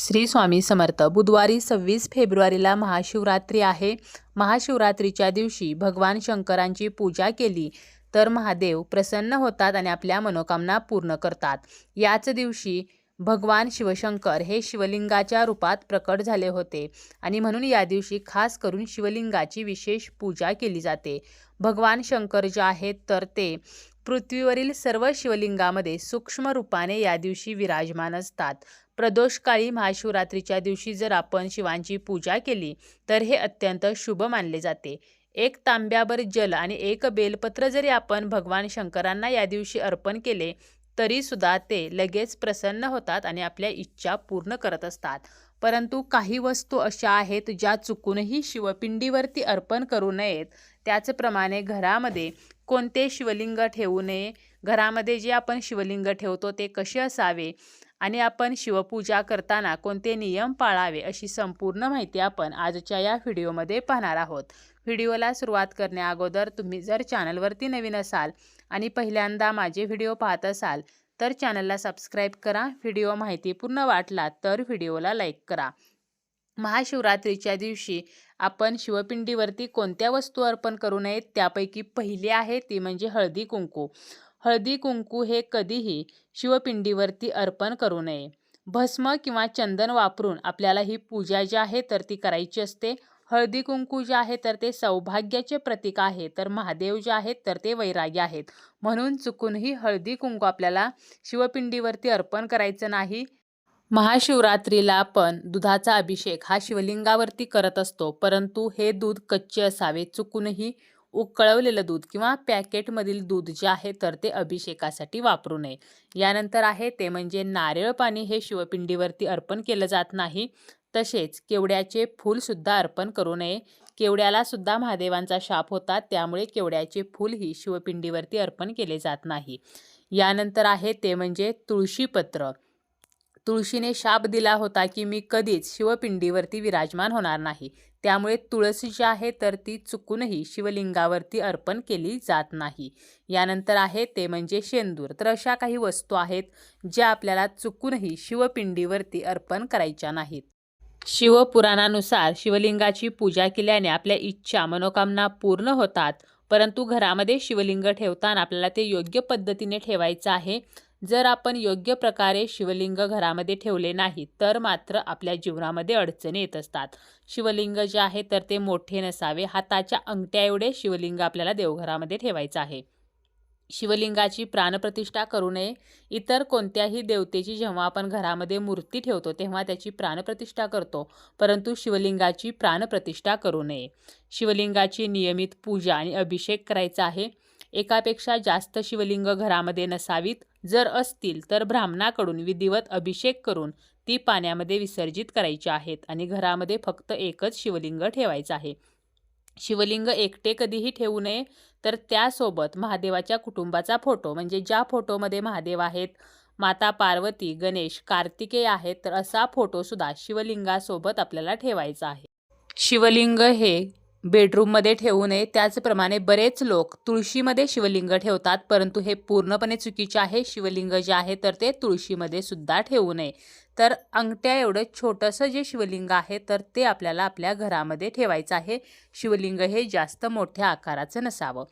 श्री स्वामी समर्थ. बुधवारी सव्वीस फेब्रुवारीला महाशिवरात्री आहे. महाशिवरात्रीच्या दिवशी भगवान शंकरांची पूजा केली तर महादेव प्रसन्न होतात आणि आपल्या मनोकामना पूर्ण करतात. याच दिवशी भगवान शिवशंकर हे शिवलिंगाच्या रूपात प्रकट झाले होते आणि म्हणून या दिवशी खास करून शिवलिंगाची विशेष पूजा केली जाते. भगवान शंकर जे आहेत तर ते पृथ्वीवरील सर्व शिवलिंगामध्ये सूक्ष्म रूपाने या दिवशी विराजमान असतात. प्रदोषकाळी महाशिवरात्रीच्या दिवशी जर आपण शिवांची पूजा केली तर हे अत्यंत शुभ मानले जाते. एक तांब्याभर जल आणि एक बेलपत्र जरी आपण भगवान शंकरांना या दिवशी अर्पण केले तरीसुद्धा ते लगेच प्रसन्न होतात आणि आपल्या इच्छा पूर्ण करत असतात. परंतु काही वस्तू अशा आहेत ज्या चुकूनही शिवपिंडीवरती अर्पण करू नयेत. त्याचप्रमाणे घरामध्ये कोणते शिवलिंग ठेवू नये घरामध्ये जे आपण शिवलिंग ठेवतो ते कसे असावे आणि आपण शिवपूजा करताना कोणते नियम पाळावे अशी संपूर्ण माहिती आपण आजच्या या व्हिडिओमध्ये पाहणार आहोत. व्हिडिओला सुरुवात करण्याअगोदर तुम्ही जर चॅनलवरती नवीन असाल आणि पहिल्यांदा माझे व्हिडिओ पाहत असाल तर चॅनलला सबस्क्राईब करा. व्हिडिओ माहितीपूर्ण वाटला तर व्हिडिओला लाईक करा. महाशिवरात्रीच्या दिवशी आपण शिवपिंडीवरती कोणत्या वस्तू अर्पण करू नयेत? त्यापैकी पहिली आहे ती म्हणजे हळदी कुंकू. हळदी कुंकू हे कधीही शिवपिंडीवरती अर्पण करू नये. भस्म किंवा चंदन वापरून आपल्याला ही पूजा जी आहे तर ती करायची असते. हळदी कुंकू जे आहे तर ते सौभाग्याचे प्रतीक आहे तर महादेव जे आहेत तर ते वैराग्य आहेत. म्हणून चुकूनही हळदी कुंकू आपल्याला शिवपिंडीवरती अर्पण करायचं नाही. महाशिवरात्रीला आपण दुधाचा अभिषेक हा शिवलिंगावरती करत असतो परंतु हे दूध कच्चे असावे चुकूनही उकळवलेलं दूध किंवा पॅकेटमधील दूध जे आहे तर ते अभिषेकासाठी वापरू नये. यानंतर आहे ते म्हणजे नारळ पाणी हे शिवपिंडीवरती अर्पण केलं जात नाही तसेच केवड्याचे फूलसुद्धा अर्पण करू नये. केवड्याला सुद्धा महादेवांचा शाप होता त्यामुळे केवड्याचे फूल ही शिवपिंडीवरती अर्पण केले जात नाही. यानंतर आहे ते म्हणजे तुळशीपत्र. तुळशीने शाप दिला होता की मी कधीच शिवपिंडीवरती विराजमान होणार नाही. त्यामुळे तुळस जी आहे तर ती चुकूनही शिवलिंगावरती अर्पण केली जात नाही. यानंतर आहे ते म्हणजे शेंदूर. तर अशा काही वस्तू आहेत ज्या आपल्याला चुकूनही शिवपिंडीवरती अर्पण करायच्या नाहीत. शिवपुराणानुसार शिवलिंगाची पूजा केल्याने आपल्या इच्छा मनोकामना पूर्ण होतात. परंतु घरामध्ये शिवलिंग ठेवताना आपल्याला ते योग्य पद्धतीने ठेवायचं आहे. जर आपण योग्य प्रकारे शिवलिंग घरामध्ये ठेवले नाही तर मात्र आपल्या जीवनामध्ये अडचणी येत असतात. शिवलिंग जे आहे तर ते मोठे नसावे. हाताच्या अंगठ्या एवढे शिवलिंग आपल्याला देवघरामध्ये ठेवायचं आहे. शिवलिंगाची प्राणप्रतिष्ठा करू नये. इतर कोणत्याही देवतेची जेव्हा आपण घरामध्ये मूर्ती ठेवतो तेव्हा त्याची प्राणप्रतिष्ठा करतो. परंतु शिवलिंगाची प्राणप्रतिष्ठा करू नये. शिवलिंगाची नियमित पूजा आणि अभिषेक करायचा आहे. एकापेक्षा जास्त शिवलिंग घरामध्ये नसावीत. जर असतील तर ब्राह्मणाकडून विधिवत अभिषेक करून ती पाण्यामध्ये विसर्जित करायची आहेत आणि घरामध्ये फक्त एकच शिवलिंग ठेवायचं आहे. शिवलिंग एकटे कधीही ठेवू नये तर त्यासोबत महादेवाच्या कुटुंबाचा फोटो म्हणजे ज्या फोटोमध्ये महादेव आहेत माता पार्वती गणेश कार्तिकेय आहेत तर असा फोटोसुद्धा शिवलिंगासोबत आपल्याला ठेवायचा आहे. शिवलिंग हे बेडरूममध्ये ठेवू नये. त्याचप्रमाणे बरेच लोक तुळशीमध्ये शिवलिंग ठेवतात परंतु हे पूर्णपणे चुकीचे आहे. शिवलिंग जे आहे तर ते तुळशीमध्ये सुद्धा ठेवू नये. तर अंगठ्या एवढं छोटंसं जे शिवलिंग आहे तर ते आपल्याला आपल्या घरामध्ये ठेवायचं आहे. शिवलिंग हे जास्त मोठ्या आकाराचं नसावं.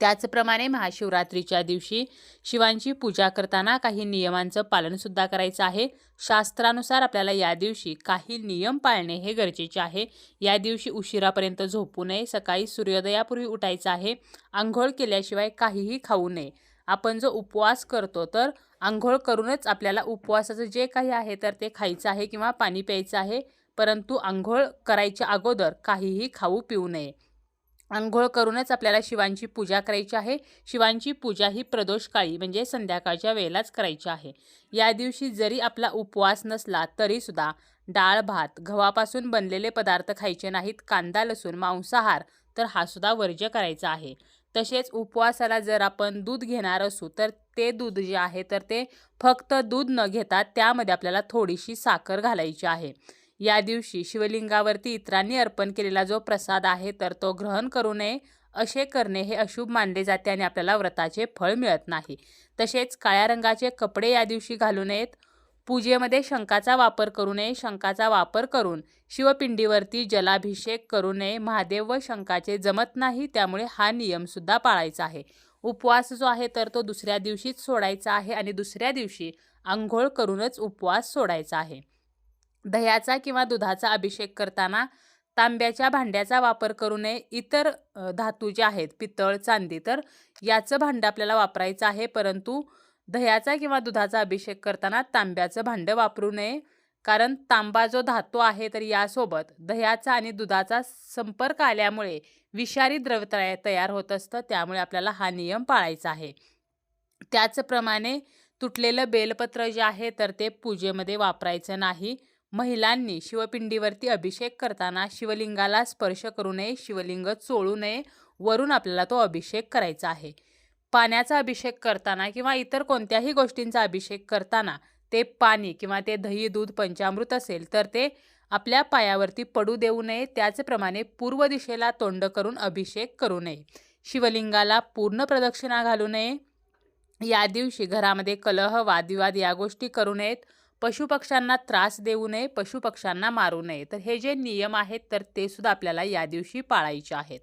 त्याचप्रमाणे महाशिवरात्रीच्या दिवशी शिवांची पूजा करताना काही नियमांचं पालनसुद्धा करायचं आहे. शास्त्रानुसार आपल्याला या दिवशी काही नियम पाळणे हे गरजेचे आहे. या दिवशी उशिरापर्यंत झोपू नये सकाळी सूर्योदयापूर्वी उठायचं आहे. आंघोळ केल्याशिवाय काहीही खाऊ नये. आपण जो उपवास करतो तर आंघोळ करूनच आपल्याला उपवासाचं जे काही आहे तर ते खायचं आहे किंवा पाणी प्यायचं आहे. परंतु आंघोळ करायच्या अगोदर काहीही खाऊ पिऊ नये. आंघोळ करूनच आपल्याला शिवांची पूजा करायची आहे. शिवांची पूजा ही प्रदोषकाळी म्हणजे संध्याकाळच्या वेळेलाच करायची आहे. या दिवशी जरी आपला उपवास नसला तरीसुद्धा डाळ भात गव्हापासून बनलेले पदार्थ खायचे नाहीत कांदा लसूण मांसाहार तर हा सुद्धा वर्ज्य करायचा आहे. तसेच उपवासाला जर आपण दूध घेणार असू तर ते दूध जे आहे तर ते फक्त दूध न घेता त्यामध्ये आपल्याला थोडीशी साखर घालायची आहे. या दिवशी शिवलिंगावरती इतरांनी अर्पण केलेला जो प्रसाद आहे तर तो ग्रहण करू नये असे करणे हे अशुभ मानले जाते आणि आपल्याला व्रताचे फळ मिळत नाही. तसेच काळ्या रंगाचे कपडे या दिवशी घालू नयेत. पूजेमध्ये शंखाचा वापर करू नये शंखाचा वापर करून शिवपिंडीवरती जलाभिषेक करू नये. महादेव व शंखाचे जमत नाही त्यामुळे हा नियमसुद्धा पाळायचा आहे. उपवास जो आहे तर तो दुसऱ्या दिवशीच सोडायचा आहे आणि दुसऱ्या दिवशी आंघोळ करूनच उपवास सोडायचा आहे. दह्याचा किंवा दुधाचा अभिषेक करताना तांब्याच्या भांड्याचा वापर करू नये. इतर धातू जे आहेत पितळ चांदी तर याचं भांडं आपल्याला वापरायचं आहे. परंतु दह्याचा किंवा दुधाचा अभिषेक करताना तांब्याचं भांडं वापरू नये. कारण तांबा जो धातू आहे तर यासोबत दह्याचा आणि दुधाचा संपर्क आल्यामुळे विषारी द्रव तया तयार होत असतं. त्यामुळे आपल्याला हा नियम पाळायचा आहे. त्याचप्रमाणे तुटलेलं बेलपत्र जे आहे तर ते पूजेमध्ये वापरायचं नाही. महिलांनी शिवपिंडीवरती अभिषेक करताना शिवलिंगाला स्पर्श करू नये शिवलिंग चोळू नये वरून आपल्याला तो अभिषेक करायचा आहे. पाण्याचा अभिषेक करताना किंवा इतर कोणत्याही गोष्टींचा अभिषेक करताना ते पाणी किंवा ते दही दूध पंचामृत असेल तर ते आपल्या पायावरती पडू देऊ नये. त्याचप्रमाणे पूर्व दिशेला तोंड करून अभिषेक करू नये. शिवलिंगाला पूर्ण प्रदक्षिणा घालू नये. या दिवशी घरामध्ये कलह वादविवाद या गोष्टी करू नयेत. पशुपक्ष्यांना त्रास देऊ नये पशुपक्ष्यांना मारू नये. तर हे जे नियम आहेत तर ते सुद्धा आपल्याला या दिवशी पाळायचे आहेत.